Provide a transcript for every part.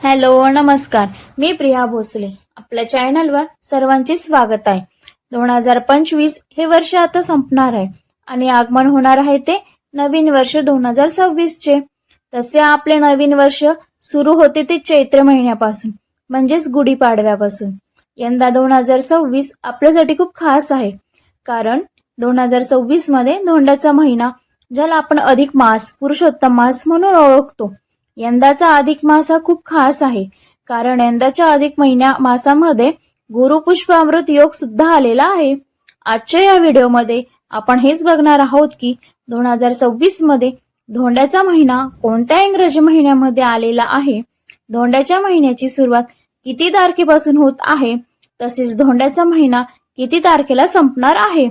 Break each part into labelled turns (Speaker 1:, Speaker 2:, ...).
Speaker 1: Hello नमस्कार. मी प्रिया भोसले. आपल्या चॅनलवर सर्वांचे स्वागत आहे. दोन हजार पंचवीस हे वर्ष आता संपणार आहे आणि आगमन होणार आहे ते नवीन वर्ष दोन हजार सव्वीसचे. तसे आपले नवीन वर्ष सुरू होते ते चैत्र महिन्यापासून म्हणजेच गुढीपाडव्यापासून. यंदा दोन हजार सव्वीस आपल्यासाठी खूप खास आहे कारण दोन हजार सव्वीसमध्ये धोंडाचा धोंड्याचा महिना ज्याला आपण अधिक मास पुरुषोत्तम मास म्हणून ओळखतो. यंदाचा अधिक मास हा खूप खास आहे. कारण यंदाच्या अधिक महिन्या मासामध्ये गुरुपुष्पामृत योग सुद्धा आलेला आहे. आजच्या या व्हिडिओमध्ये आपण हेच बघणार आहोत की दोन हजार सव्वीसमध्ये धोंड्याचा महिना कोणत्या इंग्रजी महिन्यामध्ये आलेला आहे? धोंड्याच्या महिन्याची सुरुवात किती तारखेपासून होत आहे? तसेच धोंड्याचा महिना किती तारखेला संपणार आहे?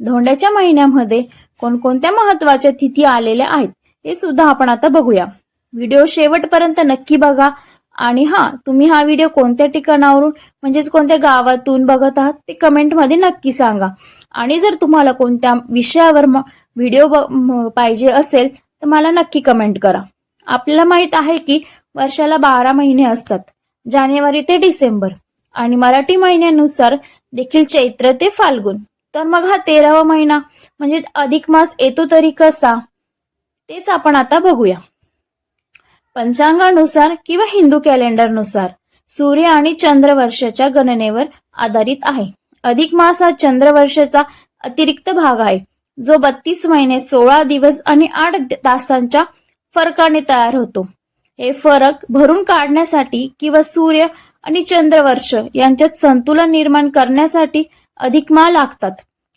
Speaker 1: धोंड्याच्या महिन्यामध्ये कोणकोणत्या महत्त्वाच्या तिथी आलेल्या आहेत? हे सुद्धा आपण आता बघूया. व्हिडिओ शेवटपर्यंत नक्की बघा. आणि हा तुम्ही हा व्हिडिओ कोणत्या ठिकाणावरून म्हणजेच कोणत्या गावातून बघत आहात ते कमेंटमध्ये नक्की सांगा. आणि जर तुम्हाला कोणत्या विषयावर म- व्हिडिओ ब- म- पाहिजे असेल तर मला नक्की कमेंट करा. आपल्याला माहीत आहे की वर्षाला बारा महिने असतात. जानेवारी ते डिसेंबर. आणि मराठी महिन्यानुसार देखील चैत्र ते फाल्गुन. तर मग हा तेरावा महिना म्हणजे अधिक मास येतो तरी कसा तेच आपण आता बघूया. पंचांगानुसार किंवा हिंदू कॅलेंडरनुसार सूर्य आणि चंद्र वर्षाच्या गणनेवर आधारित आहे. अधिक मास हा चंद्र वर्षाचा अतिरिक्त भाग आहे जो बत्तीस महिने सोळा दिवस आणि आठ तासांच्या फरकाने तयार होतो. हे फरक भरून काढण्यासाठी किंवा सूर्य आणि चंद्रवर्ष यांच्यात संतुलन निर्माण करण्यासाठी अधिक मा लागतात.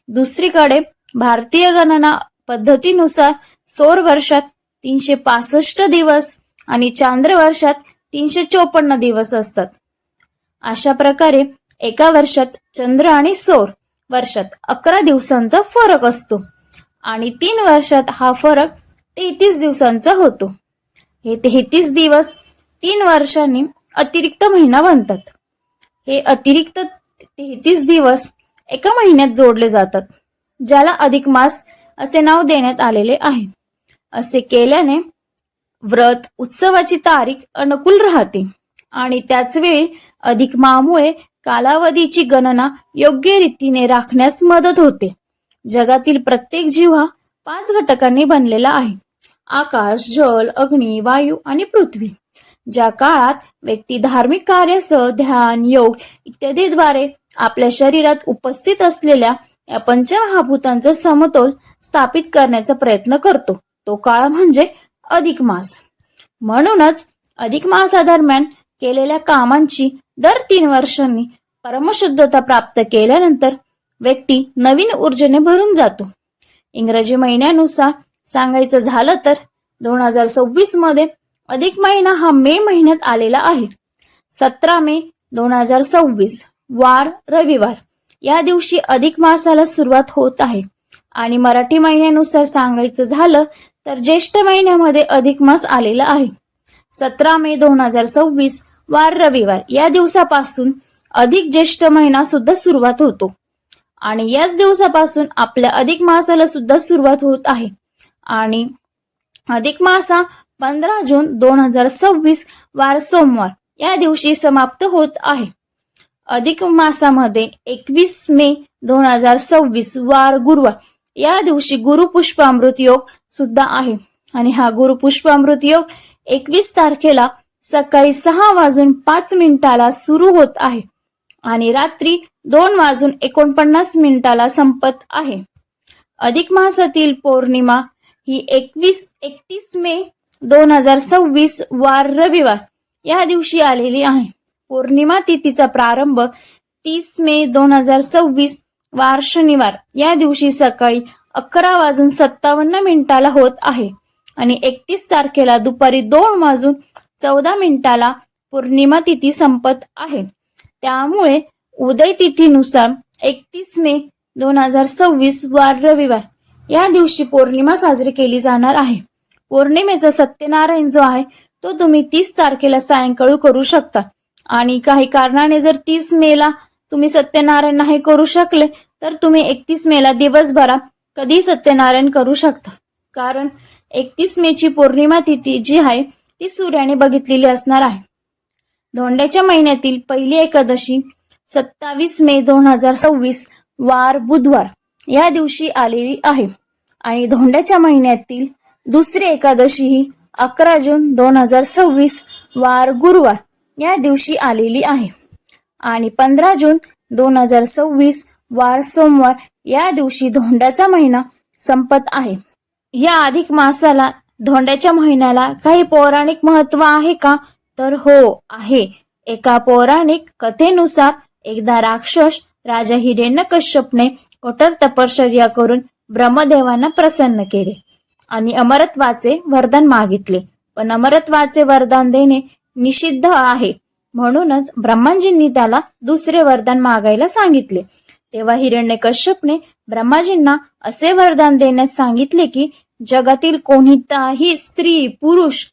Speaker 1: दुसरीकडे भारतीय गणना पद्धतीनुसार सौर वर्षात तीनशे पासष्ट दिवस आणि चांद्र वर्षात तीनशे चोपन्न दिवस असतात. अशा प्रकारे एका वर्षात चंद्र आणि सौर वर्षात अकरा दिवसांचा फरक असतो आणि तीन वर्षात हा फरक तेहतीस दिवसांचा होतो. हे तेहतीस दिवस तीन वर्षांनी अतिरिक्त महिना बनतात. हे अतिरिक्त तेहतीस दिवस एका महिन्यात जोडले जातात ज्याला अधिक मास असे नाव देण्यात आलेले आहे. असे केल्याने व्रत उत्सवाची तारीख अनुकूल राहते आणि त्याच वेळी अधिक मामुळे कालावधीची गणना योग्य रीतीने राखण्यास मदत होते. जगातील प्रत्येक जीव हा पाच घटकांनी बनलेला आहे. आकाश जल अग्नी वायू आणि पृथ्वी. ज्या काळात व्यक्ती धार्मिक कार्यासह ध्यान योग इत्यादीद्वारे आपल्या शरीरात उपस्थित असलेल्या या पंचमहाभूतांचा समतोल स्थापित करण्याचा प्रयत्न करतो. तो काळ म्हणजे अधिक मास. म्हणूनच अधिक मासादरम्यान केलेल्या कामांची दर तीन वर्षांनी परमशुद्धता प्राप्त केल्यानंतर व्यक्ती नवीन ऊर्जेने भरून जातो. इंग्रजी महिन्यानुसार सांगायचं झालं तर दोन हजार सव्वीसमध्ये अधिक महिना हा मे महिन्यात आलेला आहे. सतरा मे दोन हजार सव्वीस वार रविवार. या दिवशी अधिक मासाला सुरुवात होत आहे. आणि मराठी महिन्यानुसार सांगायचं झालं तर ज्येष्ठ महिन्यामध्ये अधिक मास आलेला आहे. सतरा मे दोन हजार सव्वीस वार रविवार. या दिवसापासून अधिक ज्येष्ठ महिना सुद्धा सुरुवात होतो. आणि याच दिवसापासून आपल्या अधिक मासाला सुद्धा सुरुवात होत आहे. आणि अधिक मासा पंधरा जून दोन हजार सव्वीस वार सोमवार. या दिवशी समाप्त होत आहे. अधिक मासामध्ये एकवीस मे दोन हजार सव्वीस वार गुरुवार. या दिवशी गुरुपुष्पामृत योग सुद्धा आहे. आणि हा गुरुपुष्पामृत योग एकवीस तारखेला सकाळी सहा वाजून पाच मिनिटाला सुरू होत आहे. आणि रात्री दोन वाजून एकोणपन्नास मिनिटाला संपत आहे. अधिक मासातील पौर्णिमा ही एकवीस एकतीस मे दोन हजार सव्वीस वार रविवार या दिवशी आलेली आहे. पौर्णिमा तिथीचा प्रारंभ तीस मे दोन हजार सव्वीस वार शनिवार. या दिवशी सकाळी अकरा वाजून सत्तावन्न मिनिटाला होत आहे. आणि एकतीस तारखेला दुपारी दोन वाजून चौदा मिनिटाला पौर्णिमा तिथी संपत आहे. त्यामुळे उदय तिथीनुसार एकतीस मे दोन हजार सव्वीस वार रविवार. या दिवशी पौर्णिमा साजरी केली जाणार आहे. पौर्णिमेचा सत्यनारायण जो आहे तो तुम्ही तीस तारखेला सायंकाळी करू शकता. आणि काही कारणाने जर तीस मेला तुम्ही सत्यनारायण नाही करू शकले तर तुम्ही एकतीस मेला दिवसभरा कधी सत्यनारायण करू शकता. कारण एकतीस मेची पौर्णिमा तिथी जी आहे ती सूर्याने बघितलेली असणार आहे. धोंड्याच्या महिन्यातील पहिली एकादशी सत्तावीस मे दोन हजार सव्वीस वार बुधवार या दिवशी आलेली आहे. आणि धोंड्याच्या महिन्यातील दुसरी एकादशी ही अकरा जून दोन हजार सव्वीस वार गुरुवार या दिवशी आलेली आहे. आणि पंधरा जून दोन हजार सव्वीस वार सोमवार या दिवशी धोंड्याचा महिना संपत आहे. या अधिक मासाला धोंड्याच्या महिन्याला काही पौराणिक महत्त्व आहे का? तर हो आहे. एका पौराणिक कथेनुसार एकदा राक्षस राजा हिरण्यकश्यपने कठोर तपश्चर्या करून ब्रह्मदेवांना प्रसन्न केले आणि अमरत्वाचे वरदान मागितले. पण अमरत्वाचे वरदान देणे निषिद्ध आहे. म्हणूनच ब्रह्माजींनी त्याला दुसरे वरदान मागायला सांगितले. तेव्हा हिरण्यकश्यपने ब्रह्माजींना असे वरदान देण्यास सांगितले की जगातील कोणताही स्त्री पुरुष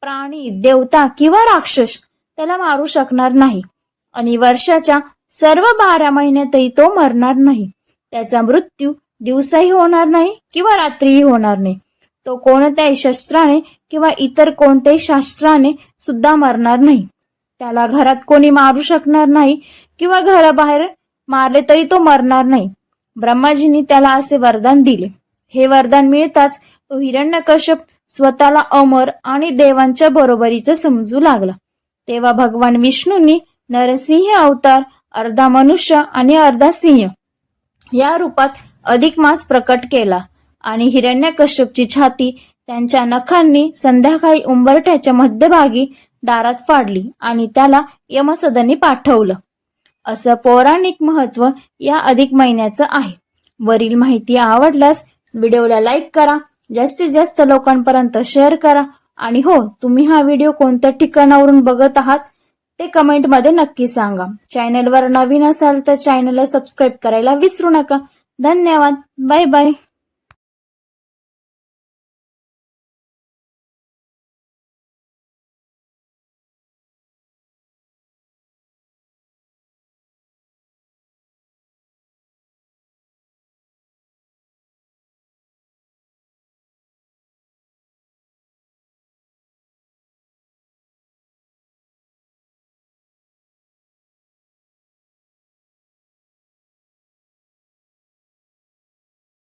Speaker 1: प्राणी देवता किंवा राक्षस त्याला मारू शकणार नाही आणि वर्षाच्या सर्व बारा महिन्यातही तो मरणार नाही. त्याचा मृत्यू दिवसाही होणार नाही किंवा रात्रीही होणार नाही. तो कोणत्याही शस्त्राने किंवा इतर कोणत्याही शास्त्राने सुद्धा मरणार नाही. त्याला घरात कोणी मारू शकणार नाही किंवा घराबाहेर मारले तरी तो मरणार नाही. ब्रह्माजींनी त्याला असे वरदान दिले. हे वरदान मिळताच तो हिरण्यकश्यप स्वतःला अमर आणि देवांच्या बरोबरीचं समजू लागला. तेव्हा भगवान विष्णूंनी नरसिंह अवतार अर्धा मनुष्य आणि अर्धा सिंह या रूपात अधिक मास प्रकट केला आणि हिरण्यकश्यपची छाती त्यांच्या नखांनी संध्याकाळी उंबरठ्याच्या मध्यभागी दारात फाडली आणि त्याला यमसदनी पाठवलं. असं पौराणिक महत्त्व या अधिक महिन्याचं आहे. वरील माहिती आवडल्यास व्हिडिओला लाईक करा जास्तीत जास्त लोकांपर्यंत शेअर करा आणि हो तुम्ही हा व्हिडिओ कोणत्या ठिकाणावरून बघत आहात ते कमेंटमध्ये नक्की सांगा. चॅनलवर नवीन असाल तर चॅनलला सबस्क्राईब करायला विसरू नका. धन्यवाद. Bye bye.